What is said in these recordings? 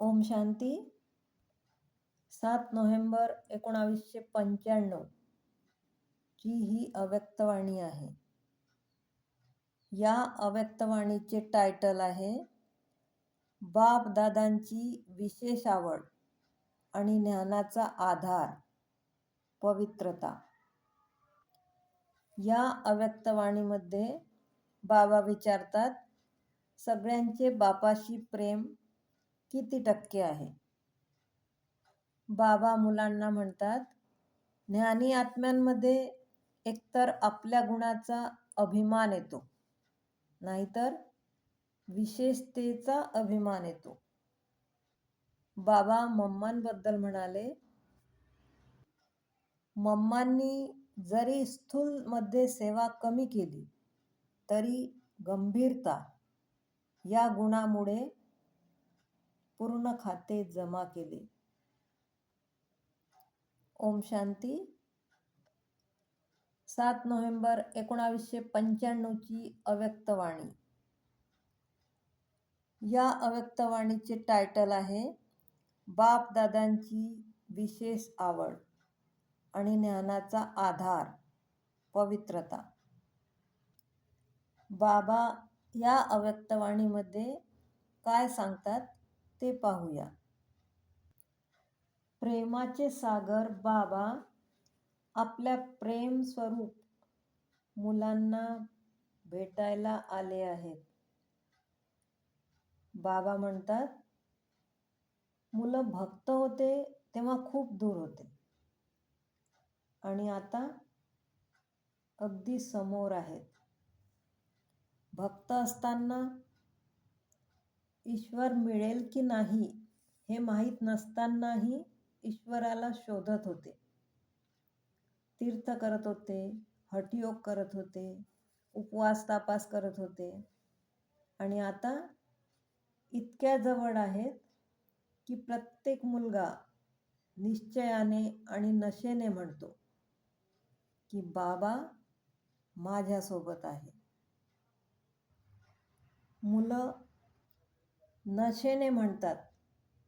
ओम शांती. सात नोव्हेंबर एकोणावीसशे पंच्याण्णव. ची ही अव्यक्तवाणी आहे. या अव्यक्तवाणीचे टायटल आहे बाप दादांची विशेष आवड आणि ज्ञानाचा आधार पवित्रता. या अव्यक्तवाणीमध्ये बाबा विचारतात सगळ्यांचे बापाशी प्रेम किती टक्के आहे? बाबा मुलांना म्हणतात ज्ञानी आत्म्यांमध्ये एकतर आपल्या गुणाचा अभिमान येतो नाहीतर विशेषतेचा अभिमान येतो. बाबा मम्मांबद्दल म्हणाले मम्मांनी जरी स्थूलमध्ये सेवा कमी केली तरी गंभीरता या गुणामुळे पूर्ण खाते जमा केले. ओम शांती. सात नोव्हेंबर एकोणावीसशे पंच्याण्णवची अव्यक्तवाणी. या अव्यक्तवाणीचे टायटल आहे बाप दादांची विशेष आवड आणि ज्ञानाचा आधार पवित्रता. बाबा या अव्यक्तवाणीमध्ये काय सांगतात? ते पाहूया. प्रेमाचे सागर बाबा आपल्या प्रेम स्वरूप मुलांना भेटायला आले आहेत. बाबा म्हणतात मुलं भक्त होते तेव्हा खूप दूर होते. आणि आता अगदी समोर आहेत. भक्त असताना ईश्वर मिळेल की नाही हे माहीत नसतानाही ईश्वराला शोधत होते. तीर्थ करत होते हठयोग करत होते उपवास तापास करत होते. आणि आता इतक्या जवळ आहेत की प्रत्येक मुलगा निश्चयाने आणि नशेने म्हणतो की बाबा माझ्यासोबत आहे. मुलं नशेने म्हणतात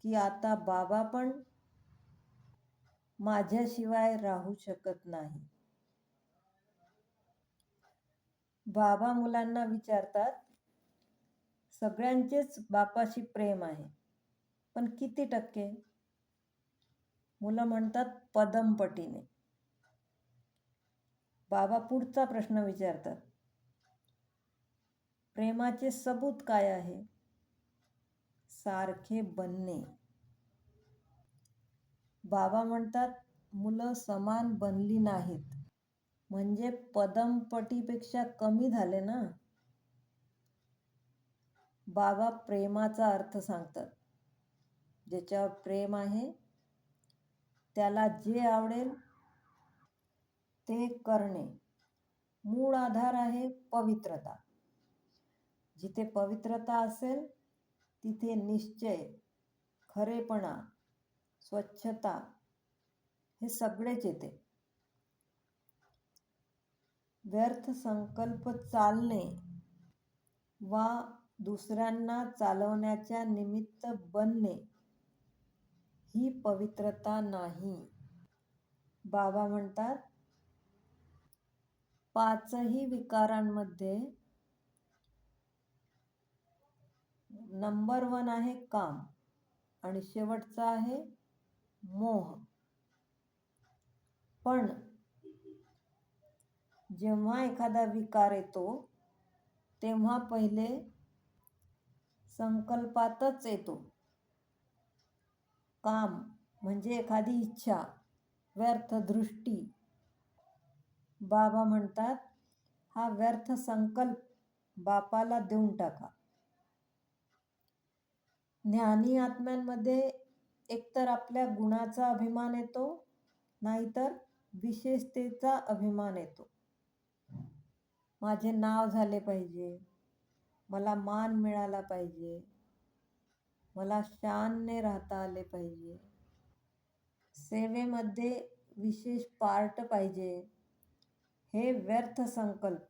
की आता बाबा पण माझ्याशिवाय राहू शकत नाही. बाबा मुलांना विचारतात सगळ्यांचेच बापाशी प्रेम आहे पण किती टक्के? मुलं म्हणतात पदमपटीने. बाबा पुढचा प्रश्न विचारतात प्रेमाचे सबूत काय आहे? सारखे बनणे. बाबा म्हणतात मुलं समान बनली नाहीत. म्हणजे पदमपटीपेक्षा कमी झाले ना? बाबा प्रेमाचा अर्थ सांगतात. ज्याच्यावर प्रेम आहे त्याला जे आवडेल ते करणे. मूळ आधार आहे पवित्रता. जिथे पवित्रता असेल तिथे निश्चय खरेपणा स्वच्छता हे सगळेच येते. व्यर्थ संकल्प चालणे वा दुसऱ्यांना चालवण्याच्या निमित्त बनणे ही पवित्रता नाही. बाबा म्हणतात पाचही विकारांमध्ये नंबर वन आहे काम आणि शेवटचा आहे मोह. पण जेव्हा एखादा विकार येतो तेव्हा पहिले संकल्पातच येतो. काम म्हणजे एखादी इच्छा व्यर्थ दृष्टी. बाबा म्हणतात हा व्यर्थ संकल्प बापाला देऊन टाका. ज्ञानी आत्म्यांमध्ये एकतर आपल्या गुणाचा अभिमान येतो नाहीतर विशेषतेचा अभिमान येतो. माझे नाव झाले पाहिजे मला मान मिळाला पाहिजे मला शानने राहता आले पाहिजे. सेवेमध्ये विशेष पार्ट पाहिजे हे व्यर्थ संकल्प.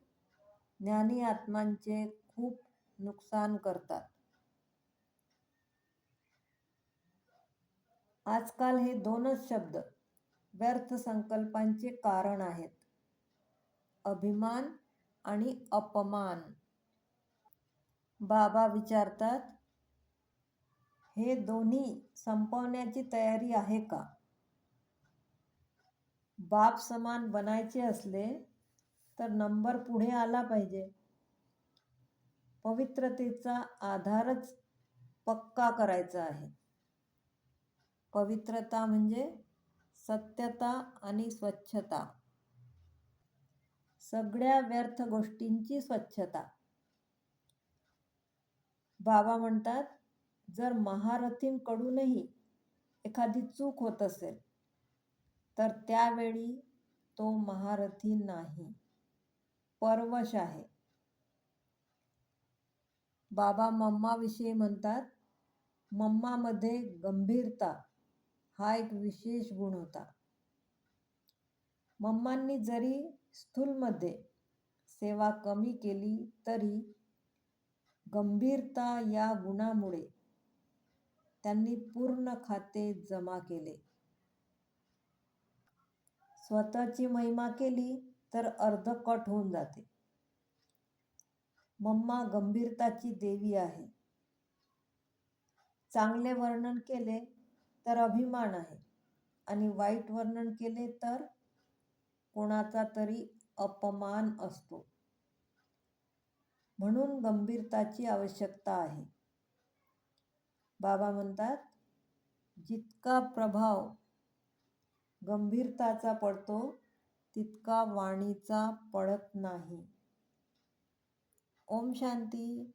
ज्ञानी आत्मांचे खूप नुकसान करतात. आजकाल हे दोनच शब्द व्यर्थ संकल्पांचे कारण आहेत. अभिमान आणि अपमान. बाबा विचारतात हे दोन्ही संपवण्याची तयारी आहे का? बाप समान बनायचे असले तर नंबर पुढे आला पाहिजे. पवित्रतेचा आधारच पक्का करायचा आहे. पवित्रता म्हणजे सत्यता आणि स्वच्छता. सगळ्या व्यर्थ गोष्टींची स्वच्छता. बाबा म्हणतात जर महारथींकडूनही एखादी चूक होत असेल तर त्यावेळी तो महारथी नाही. परवश आहे. बाबा मम्माविषयी म्हणतात मम्मामध्ये गंभीरता हा एक विशेष गुण होता. मम्मांनी जरी स्थूलमध्ये सेवा कमी केली तरी गंभीरता या गुणामुळे त्यांनी पूर्ण खाते जमा केले. स्वतःची महिमा केली तर अर्ध कट होऊन जाते. मम्मा गंभीरताची देवी आहे. चांगले वर्णन केले तर अभिमान आहे. आणि वाईट वर्णन केले तर कोणाचा तरी अपमान असतो. म्हणून गंभीरताची आवश्यकता आहे. बाबा म्हणतात जितका प्रभाव गंभीरताचा पडतो तितका वाणीचा पडत नाही. ओम शांती.